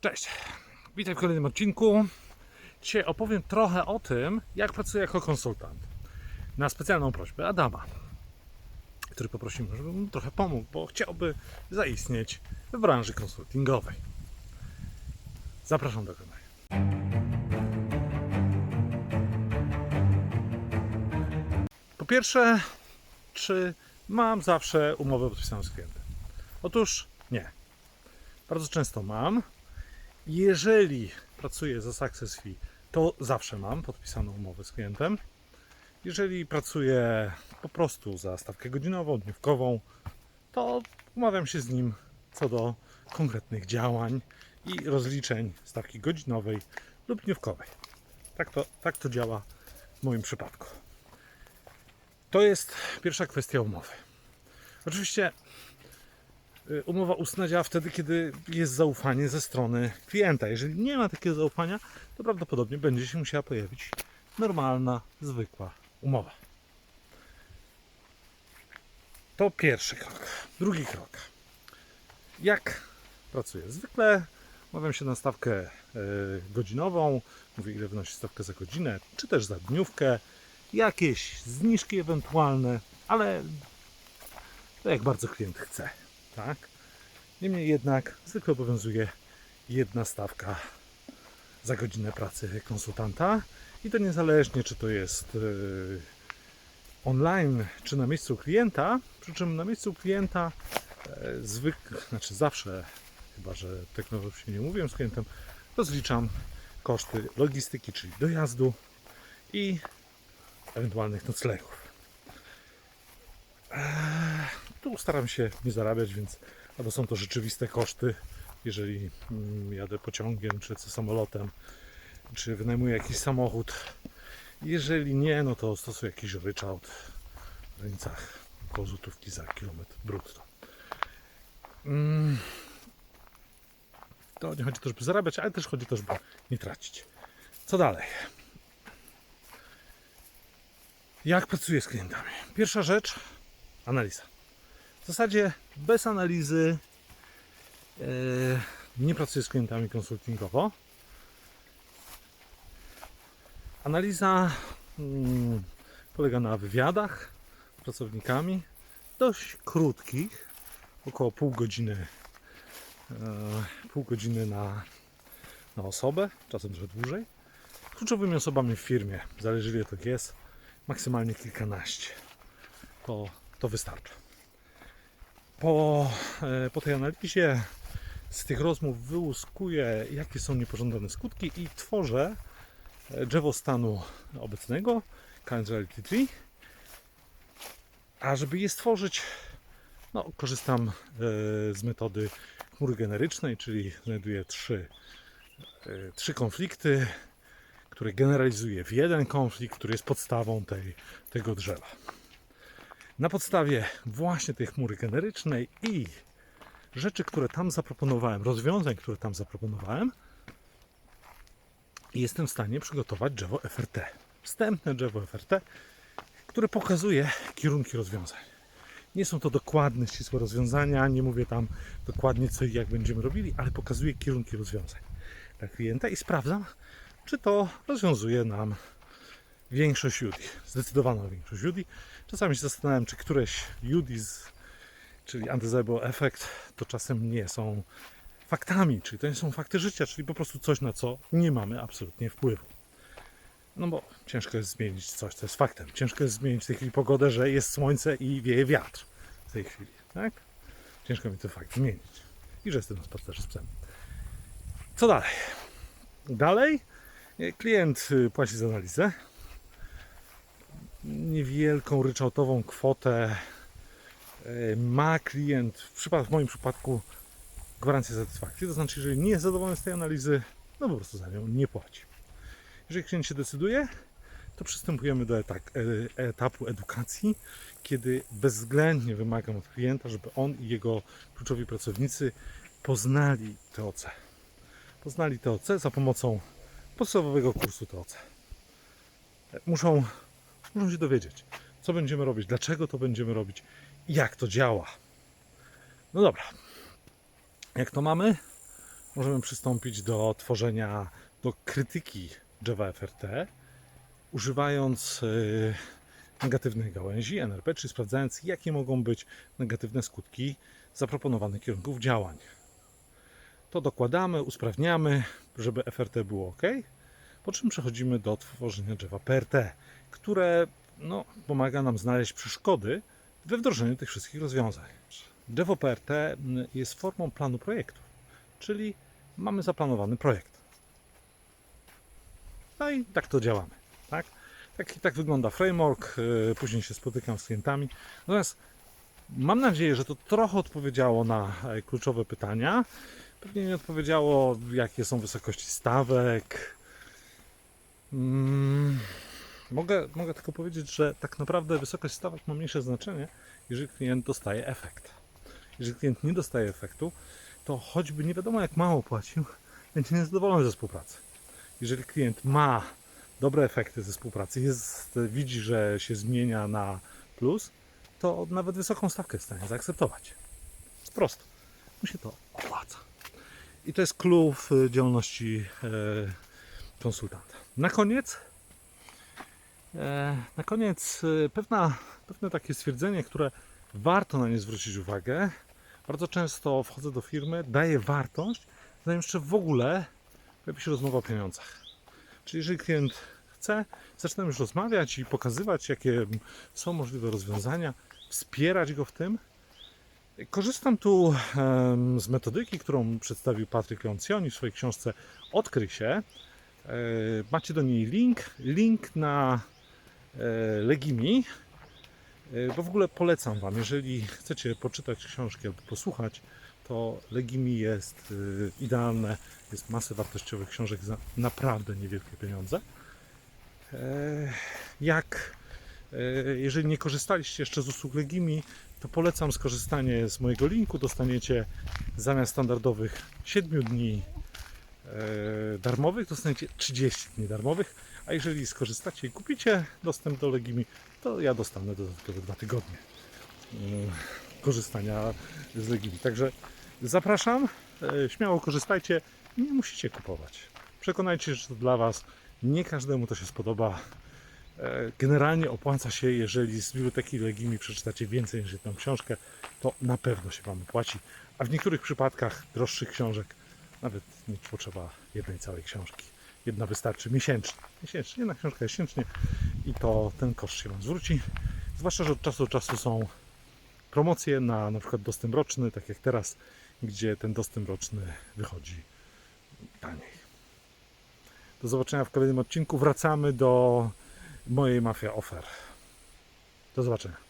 Cześć, witaj w kolejnym odcinku. Dzisiaj opowiem trochę o tym, jak pracuję jako konsultant. Na specjalną prośbę Adama, który poprosimy, żeby mu trochę pomógł, bo chciałby zaistnieć w branży konsultingowej. Zapraszam do oglądania. Po pierwsze, czy mam zawsze umowę podpisaną z klientem? Otóż nie. Bardzo często mam. Jeżeli pracuję za Success Fee, to zawsze mam podpisaną umowę z klientem. Jeżeli pracuję po prostu za stawkę godzinową, dniówkową, to umawiam się z nim co do konkretnych działań i rozliczeń stawki godzinowej lub dniówkowej. Tak to, tak to działa w moim przypadku. To jest pierwsza kwestia umowy. Oczywiście umowa ustna działa wtedy, kiedy jest zaufanie ze strony klienta. Jeżeli nie ma takiego zaufania, to prawdopodobnie będzie się musiała pojawić normalna, zwykła umowa. To pierwszy krok. Drugi krok. Jak pracuję? Zwykle umawiam się na stawkę e, godzinową, mówię ile wynosi stawka za godzinę, czy też za dniówkę, jakieś zniżki ewentualne, ale to jak bardzo klient chce, tak? Niemniej jednak zwykle obowiązuje jedna stawka za godzinę pracy konsultanta i to niezależnie czy to jest yy, online czy na miejscu klienta, przy czym na miejscu klienta e, zwykle, znaczy zawsze, chyba że technologicznie nie mówiłem z klientem, rozliczam koszty logistyki, czyli dojazdu i ewentualnych noclegów. Eee, Tu staram się nie zarabiać, więc albo są to rzeczywiste koszty, jeżeli mm, jadę pociągiem, czy samolotem, czy wynajmuję jakiś samochód. Jeżeli nie, no to stosuję jakiś ryczałt w granicach około złotówki za kilometr brutto. Mm. To nie chodzi też, by zarabiać, ale też chodzi też, by nie tracić. Co dalej? Jak pracuję z klientami? Pierwsza rzecz, analiza. W zasadzie bez analizy e, nie pracuję z klientami konsultingowo. Analiza mm, polega na wywiadach z pracownikami, dość krótkich, około pół godziny, e, pół godziny na, na osobę, czasem trochę dłużej. Kluczowymi osobami w firmie, zależy ile to jest, maksymalnie kilkanaście. To, to wystarcza. Po, e, po tej analizie z tych rozmów wyłuskuję, jakie są niepożądane skutki i tworzę e, drzewo stanu obecnego, Reality Tree. A żeby je stworzyć, no, korzystam e, z metody chmury generycznej, czyli znajduję trzy, trzy konflikty, które generalizuję w jeden konflikt, który jest podstawą tej, tego drzewa. Na podstawie właśnie tej chmury generycznej i rzeczy, które tam zaproponowałem, rozwiązań, które tam zaproponowałem, jestem w stanie przygotować drzewo FRT. Wstępne drzewo FRT, które pokazuje kierunki rozwiązań. Nie są to dokładne, ścisłe rozwiązania, nie mówię tam dokładnie co i jak będziemy robili, ale pokazuję kierunki rozwiązań dla klienta i sprawdzam, czy to rozwiązuje nam większość UDI, zdecydowaną większość UDI. Czasami się zastanawiam, czy któreś UDI, z, czyli undesirable effect, to czasem nie są faktami, czyli to nie są fakty życia, czyli po prostu coś, na co nie mamy absolutnie wpływu. No bo ciężko jest zmienić coś, co jest faktem. Ciężko jest zmienić w tej chwili pogodę, że jest słońce i wieje wiatr w tej chwili, tak? Ciężko mi ten fakt zmienić. I że jestem na spacerze z psem. Co dalej? Dalej klient y, płaci za analizę. Niewielką ryczałtową kwotę y, ma klient, w, moim przypadku, gwarancję satysfakcji. To znaczy, jeżeli nie jest zadowolony z tej analizy, no po prostu za nią nie płaci. Jeżeli klient się decyduje, to przystępujemy do e- etapu edukacji, kiedy bezwzględnie wymagam od klienta, żeby on i jego kluczowi pracownicy poznali TOC. Poznali TOC za pomocą podstawowego kursu TOC. Muszą, muszą się dowiedzieć, co będziemy robić, dlaczego to będziemy robić jak to działa. No dobra. Jak to mamy, możemy przystąpić do tworzenia, do krytyki Java FRT, używając y, negatywnych gałęzi NRP, czyli sprawdzając, jakie mogą być negatywne skutki zaproponowanych kierunków działań. To dokładamy, usprawniamy, żeby FRT było ok, po czym przechodzimy do tworzenia Java PRT, które no, pomaga nam znaleźć przeszkody we wdrożeniu tych wszystkich rozwiązań. Java PRT jest formą planu projektu, czyli mamy zaplanowany projekt. No i tak to działamy. Tak, tak, tak wygląda framework. yy, Później się spotykam z klientami. Natomiast mam nadzieję, że to trochę odpowiedziało na e, kluczowe pytania. Pewnie nie odpowiedziało, jakie są wysokości stawek. Mm, mogę, mogę tylko powiedzieć, że tak naprawdę wysokość stawek ma mniejsze znaczenie, jeżeli klient dostaje efekt. Jeżeli klient nie dostaje efektu, to choćby nie wiadomo jak mało płacił, będzie niezadowolony ze współpracy. Jeżeli klient ma dobre efekty ze współpracy, jest, widzi, że się zmienia na plus, to nawet wysoką stawkę jest w stanie zaakceptować. Prosto. Mu się to opłaca. I to jest y, działalności e, konsultanta. Na koniec na koniec e, pewna, pewne takie stwierdzenie, które warto na nie zwrócić uwagę. Bardzo często wchodzę do firmy, daję wartość, zanim jeszcze w ogóle pojawi się rozmowa o pieniądzach. Czyli jeżeli klient chce, zaczynam już rozmawiać i pokazywać, jakie są możliwe rozwiązania, wspierać go w tym. Korzystam tu z metodyki, którą przedstawił Patryk Leoncioni w swojej książce Odkryj się. E, Macie do niej link, link na e, Legimi, E, bo w ogóle polecam Wam, jeżeli chcecie poczytać książki albo posłuchać, to Legimi jest y, idealne, jest masę wartościowych książek za naprawdę niewielkie pieniądze. E, Jak e, jeżeli nie korzystaliście jeszcze z usług Legimi, to polecam skorzystanie z mojego linku. Dostaniecie zamiast standardowych 7 dni e, darmowych, dostaniecie 30 dni darmowych. A jeżeli skorzystacie i kupicie dostęp do Legimi, to ja dostanę dodatkowe dwa tygodnie mm, korzystania z Legimi. Także zapraszam, e, śmiało korzystajcie, nie musicie kupować. Przekonajcie że to dla Was. Nie każdemu to się spodoba. E, Generalnie opłaca się, jeżeli z biblioteki Legimi przeczytacie więcej niż jedną książkę, to na pewno się Wam opłaci. A w niektórych przypadkach droższych książek nawet nie potrzeba jednej całej książki. Jedna wystarczy miesięcznie. Miesięcznie, jedna książka miesięcznie i to ten koszt się Wam zwróci. Zwłaszcza, że od czasu do czasu są promocje na na przykład dostęp roczny, tak jak teraz, gdzie ten dostęp roczny wychodzi taniej. Do zobaczenia w kolejnym odcinku. Wracamy do mojej mafia offer. Do zobaczenia.